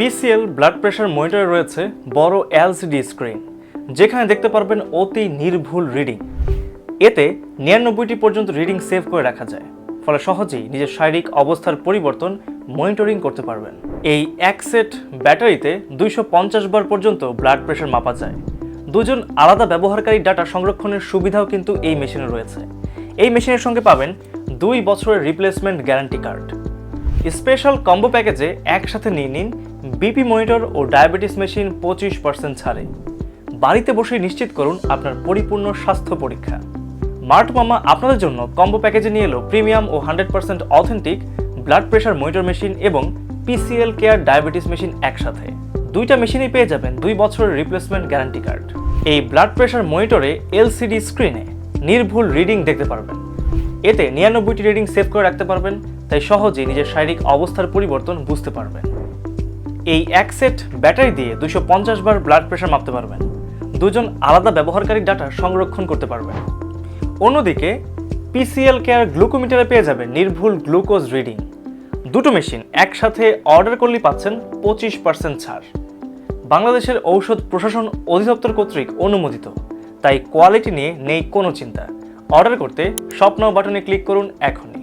PCL blood pressure মনিটরে রয়েছে বড় LCD screen যেখানে দেখতে পারবেন অতি নির্ভুল রিডিং এতে নিরানব্বইটি পর্যন্ত রিডিং সেভ করে রাখা যায়, ফলে সহজেই নিজের শারীরিক অবস্থার পরিবর্তন মনিটরিং করতে পারবেন। এই এক সেট ব্যাটারিতে দুইশো পঞ্চাশ বার পর্যন্ত ব্লাড প্রেশার মাপা যায়। দুজন আলাদা ব্যবহারকারী ডাটা সংরক্ষণের সুবিধাও কিন্তু এই মেশিনে রয়েছে। এই মেশিনের সঙ্গে পাবেন দুই বছরের replacement guarantee card special combo প্যাকেজে একসাথে নিয়ে নিন বিপি মনিটর ও ডায়াবেটিস মেশিন পঁচিশ পার্সেন্ট ছাড়ে। বাড়িতে বসে নিশ্চিত করুন আপনার পরিপূর্ণ স্বাস্থ্য পরীক্ষা। মার্ট মামা আপনাদের জন্য কম্বো প্যাকেজে নিয়ে এলো প্রিমিয়াম ও hundred percent authentic blood pressure monitor machine এবং পিসিএল কেয়ার ডায়াবেটিস মেশিন একসাথে। দুইটা মেশিনেই পেয়ে যাবেন দুই বছরের রিপ্লেসমেন্ট গ্যারান্টি কার্ড। এই ব্লাড প্রেশার মনিটরে এলসিডি স্ক্রিনে নির্ভুল রিডিং দেখতে পারবেন। এতে নিরানব্বইটি রিডিং সেভ করে রাখতে পারবেন। তাই সহজেই নিজের শারীরিক অবস্থার পরিবর্তন বুঝতে পারবেন। এই এক সেট ব্যাটারি দিয়ে দুশো বার ব্লাড প্রেশার মাপতে পারবেন। দুজন আলাদা ব্যবহারকারী ডাটা সংরক্ষণ করতে পারবেন। অন্যদিকে পিসিএল কেয়ার গ্লুকোমিটারে পেয়ে যাবেন নির্ভুল গ্লুকোজ রিডিং দুটো মেশিন একসাথে অর্ডার করলেই পাচ্ছেন পঁচিশ পার্সেন্ট ছাড়। বাংলাদেশের ঔষধ প্রশাসন অধিদপ্তর কর্তৃক অনুমোদিত। তাই কোয়ালিটি নিয়ে নেই কোনো চিন্তা। অর্ডার করতে স্বপ্ন বাটনে ক্লিক করুন এখনই।